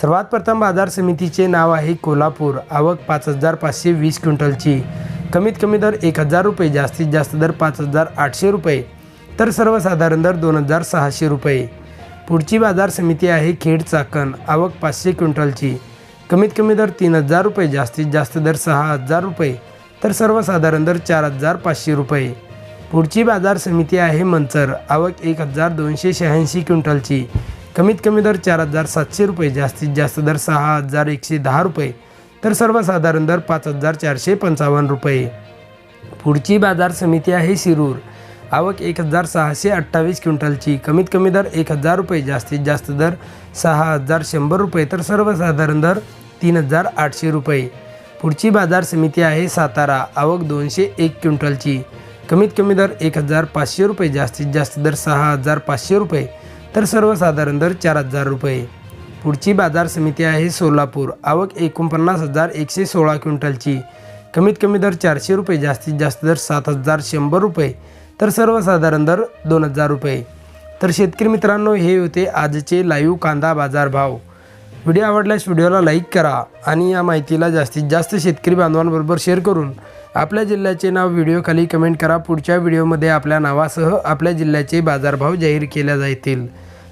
सर्वात प्रथम बाजार समितीचे नाव आहे कोल्हापूर. आवक पाच हजार पाचशे वीस क्विंटलची. कमीत कमी दर एक हजार रुपये जास्तीत जास्त दर पाच हजार आठशे रुपये. तर सर्वसाधारण दर दोन हजार सहाशे रुपये. पुढची बाजार समिती आहे खेड चाकण. आवक पाचशे क्विंटलची. कमीत कमी दर तीन हजार रुपये जास्तीत जास्त दर सहा हजार रुपये. तर सर्वसाधारण दर चार हजार पाचशे रुपये. पुढची बाजार समिती आहे मंचर. आवक एक हजार दोनशे शहाऐंशी क्विंटलची. कमीत कमी दर चार हजार सातशे रुपये जास्तीत जास्त दर सहा हजार एकशे दहा रुपये तर सर्वसाधारण दर पाच हजार चारशे पंचावन्न रुपये. पुढची बाजार समिती आहे शिरूर. आवक एक हजार सहाशे अठ्ठावीस क्विंटलची. कमीत कमी दर एक हजार रुपये जास्तीत जास्त दर सहा हजार शंभर रुपये तर सर्वसाधारण दर तीन हजार आठशे रुपये. पुढची बाजार समिती आहे सातारा. आवक दोनशे एक क्विंटलची. कमीत कमी दर एक हजार पाचशे रुपये जास्तीत जास्त दर सहा हजार पाचशे रुपये तर सर्वसाधारण दर चार हजार रुपये. पुढची बाजार समिती आहे सोलापूर. आवक एकोणपन्नास हजार एकशे सोळा क्विंटलची. कमीत कमी दर चारशे रुपये जास्तीत जास्त दर सात हजार शंभर रुपये. तर सर्वसाधारण दर दोन हजार रुपये. तर शेतकरी मित्रांनो हे होते आजचे लाईव्ह कांदा बाजार भाव व्हिडिओ आवडल्यास व्हिडिओला लाईक करा आणि या माहितीला जास्तीत जास्त शेतकरी बांधवांबरोबर शेअर करून आपल्या जिल्ह्याचे नाव व्हिडिओखाली कमेंट करा. पुढच्या व्हिडिओमध्ये आपल्या नावासह आपल्या जिल्ह्याचे बाजारभाव जाहीर केल्या जातील.